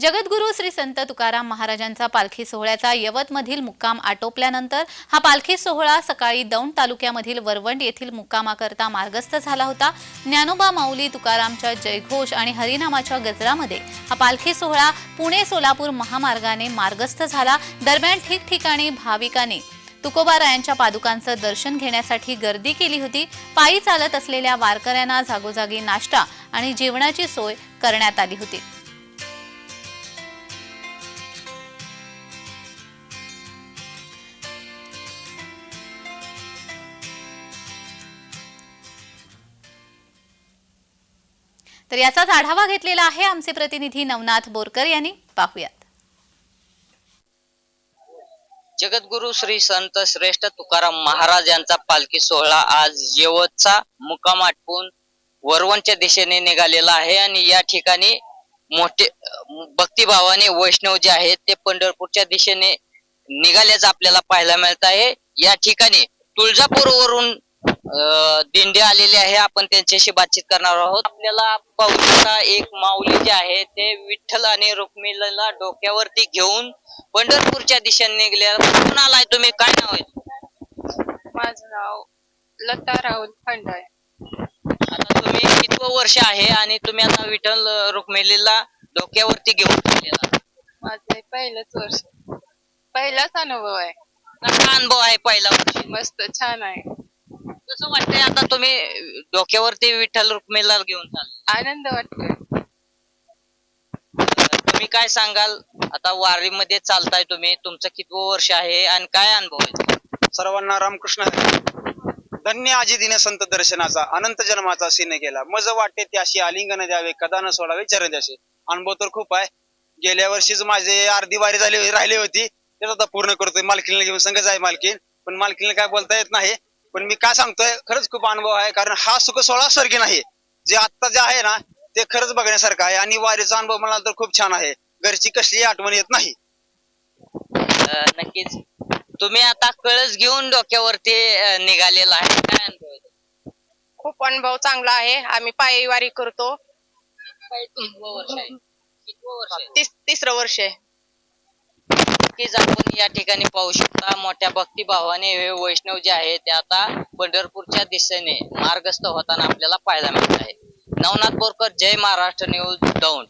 जगद्गुरू श्री संत तुकाराम महाराजांचा पालखी सोहळ्याचा यवतमधील मुक्काम आटोपल्यानंतर हा पालखी सोहळा सकाळी दौंड तालुक्यामधील वरवंड येथील मुक्कामाकरता मार्गस्थ झाला होता. ज्ञानोबा माऊली तुकारामच्या जयघोष आणि हरिनामाच्या गजरामध्ये हा पालखी सोहळा पुणे सोलापूर महामार्गाने मार्गस्थ झाला. दरम्यान ठिकठिकाणी भाविकांनी तुकोबारायांच्या पादुकांचं दर्शन घेण्यासाठी गर्दी केली होती. पायी चालत असलेल्या वारकऱ्यांना जागोजागी नाश्ता आणि जेवणाची सोय करण्यात आली होती. तर याचाच आढावा घेतलेला आहे आमचे प्रतिनिधी नवनाथ बोरकर यांनी. पाहुयात. जगद्गुरु श्री संत श्रेष्ठ तुकाराम महाराज यांचा पालखी सोहळा आज यवतचा मुक्काम आटपून वरवणच्या दिशेने निघालेला आहे आणि या ठिकाणी मोठे भक्तिभावाने वैष्णव जे आहेत ते पंढरपूरच्या दिशेने निघाल्याचं आपल्याला पाहायला मिळत आहे. या ठिकाणी तुळजापूर वरून दिंडे आलेले आहे. आपण त्यांच्याशी बातचीत करणार आहोत. आपल्याला पाहू शकता एक माऊली जे आहे ते विठ्ठल आणि रुक्मिणीला डोक्यावरती घेऊन पंढरपूरच्या दिशेने निघल्या. कुठून आलाय तुम्ही? काय नाव आहे? माझं नाव लता राहुल खंडाय आता तुम्ही कितवं वर्ष आहे आणि तुम्ही आता विठ्ठल रुक्मिणीला डोक्यावरती घेऊन चाललेला माझं पहिलंच वर्ष. पहिलाच अनुभव आहे. कसा अनुभव आहे पहिला वर्षी? मस्त छान आहे. कसं वाटतंय आता तुम्ही डोक्यावरती विठ्ठल रुक्मिणीला घेऊन चालले. आनंद वाटतोय. तुम्ही काय सांगाल? आता वारीमध्ये चालताय तुम्ही. तुमचं कितवं वर्ष आहे आणि काय अनुभव आहे? सर्वांना रामकृष्ण. धन्य आजी दिने संत दर्शनाचा अनंत जन्माचा सिने गेला मज वाटे त्याशी आलिंगन द्यावे कदा न सोडावे चरण द्याशे अनुभव तर खूप आहे. गेल्या वर्षीच माझे अर्धी वारी झाली राहिली होती. ते आता पूर्ण करतोय. मालकीला घेऊन संघच आहे मालकीन. पण मालकीला काय बोलता येत नाही. पण मी काय सांगतोय खरंच खूप अनुभव आहे कारण हा सुख सोहळा सर्गी नाही. जे आता जे आहे ना ते खरंच बघण्यासारखं आहे आणि वारीचा अनुभव मला तर खूप छान आहे. घरची कसली आठवण येत नाही. अं, नक्कीच. तुम्ही आता कळस घेऊन डोक्यावरती अं, निघालेला आहे. काय अनुभव आहे? खूप अनुभव चांगला आहे. आम्ही पायी वारी करतो. कितवं वर्ष आहे? कितवं वर्ष आहे? तिस तिसरं वर्ष आहे. नक्कीच आपण या ठिकाणी पाहू शकता. मोठ्या भक्तिभावाने हे वैष्णव जे आहे ते आता पंढरपूरच्या दिशेने मार्गस्थ होताना आपल्याला पाहायला मिळत आहे. नवनाथ बोरकर जय महाराष्ट्र न्यूज दौंड.